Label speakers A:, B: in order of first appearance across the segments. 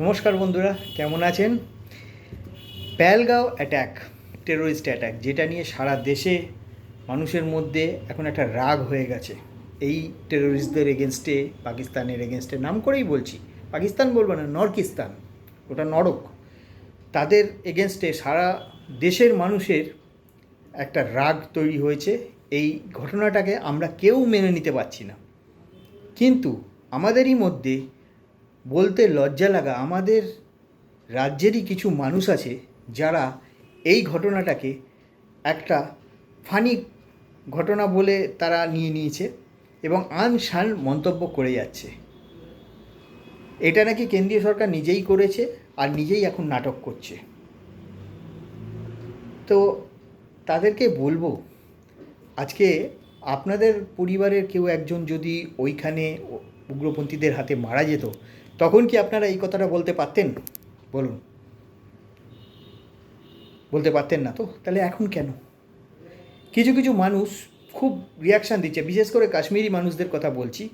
A: নমস্কার বন্ধুরা, কেমন আছেন? প্যালগাঁও অ্যাট্যাক টেরোরিস্ট অ্যাট্যাক যেটা নিয়ে সারা দেশে মানুষের মধ্যে এখন একটা রাগ হয়ে গেছে। এই টেরোরিস্টদের এগেনস্টে পাকিস্তানের এগেনস্টে নাম করেই বলছি, পাকিস্তান বলব না, নরকিস্তান, ওটা নরক। তাদের এগেনস্টে সারা দেশের মানুষের একটা রাগ তৈরি হয়েছে। এই ঘটনাটাকে আমরা কেউ মেনে নিতে পারছি না। কিন্তু আমাদেরই মধ্যে বলতে লজ্জা লাগা, আমাদের রাজ্যেরই কিছু মানুষ আছে যারা এই ঘটনাটাকে একটা ফানি ঘটনা বলে তারা নিয়ে নিয়েছে এবং আন শান মন্তব্য করে যাচ্ছে। এটা নাকি কেন্দ্রীয় সরকার নিজেই করেছে আর নিজেই এখন নাটক করছে। তো তাদেরকে বলব, আজকে আপনাদের পরিবারের কেউ একজন যদি ওইখানে উগ্রপন্থীদের হাতে মারা যেত, তখন কি আপনারা এই কথাটা বলতে পারতেন? বলুন। বলতে পারতেন না তো? তাহলে এখন কেন? কিছু কিছু মানুষ খুব রিয়াকশান দিচ্ছে, বিশেষ করে কাশ্মীরি মানুষদের কথা বলছি।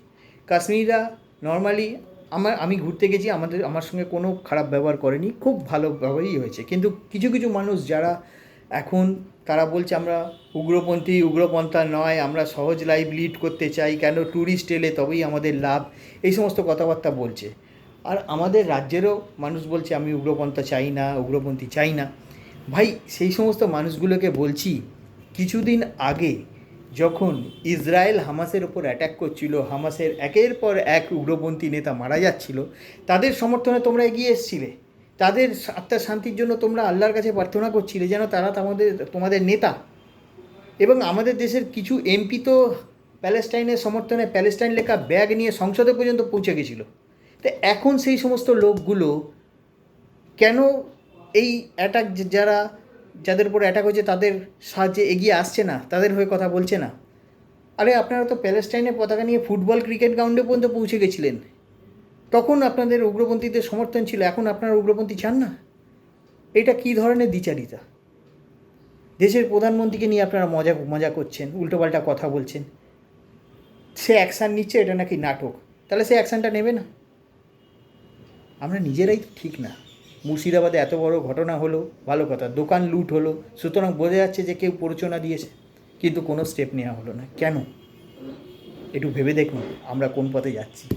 A: কাশ্মীরিরা নর্মালি আমার, আমি ঘুরতে গেছি, আমাদের, আমার সঙ্গে কোনো খারাপ ব্যবহার করেনি, খুব ভালোভাবেই হয়েছে। কিন্তু কিছু কিছু মানুষ যারা এখন তারা বলছে আমরা উগ্রপন্থী, উগ্রপন্থা নয়, আমরা সহজ লাইফ লিড করতে চাই, কেন ট্যুরিস্ট এলে তবেই আমাদের লাভ? এই সমস্ত কথাবার্তা বলছে। আর আমাদের রাজ্যেরও মানুষ বলছে, আমি উগ্রপন্থা চাই না, উগ্রপন্থী চাই না। ভাই, সেই সমস্ত মানুষগুলোকে বলছি, কিছুদিন আগে যখন ইসরায়েল হামাসের ওপর অ্যাটাক করছিল, হামাসের একের পর এক উগ্রপন্থী নেতা মারা যাচ্ছিল, তাদের সমর্থনে তোমরা এগিয়ে এসছিলে। তাদের আত্মার শান্তির জন্য তোমরা আল্লাহর কাছে প্রার্থনা করছিলে যেন তারা তোমাদের তোমাদের নেতা। এবং আমাদের দেশের কিছু এমপি তো প্যালেস্টাইনের সমর্থনে প্যালেস্টাইন লেখা ব্যাগ নিয়ে সংসদে পর্যন্ত পৌঁছে গেছিল। তো এখন সেই সমস্ত লোকগুলো কেন এই অ্যাটাক যারা, যাদের উপর অ্যাটাক হয়েছে তাদের সাহায্যে এগিয়ে আসছে না? তাদের হয়ে কথা বলছে না? আরে আপনারা তো প্যালেস্টাইনের পতাকা নিয়ে ফুটবল ক্রিকেট গ্রাউন্ডে পর্যন্ত পৌঁছে গেছিলেন। তখন আপনাদের উগ্রপন্থীদের সমর্থন ছিল, এখন আপনারা উগ্রপন্থী চান না? এটা কী ধরনের দ্বিচারিতা? দেশের প্রধানমন্ত্রীকে নিয়ে আপনারা মজা মজা করছেন, উল্টোপাল্টা কথা বলছেন। সে অ্যাকশান নিচ্ছে, এটা নাকি নাটক। তাহলে সে অ্যাকশানটা নেবে না। আমরা নিজেরাই ঠিক না। মুর্শিদাবাদে এত বড় ঘটনা হলো, ভালো কথা, দোকান লুট হলো, সুতরাং বোঝা যাচ্ছে যে কেউ প্ররোচনা দিয়েছে, কিন্তু কোনো স্টেপ নেওয়া হলো না। কেন? একটু ভেবে দেখুন, আমরা কোন পথে যাচ্ছি।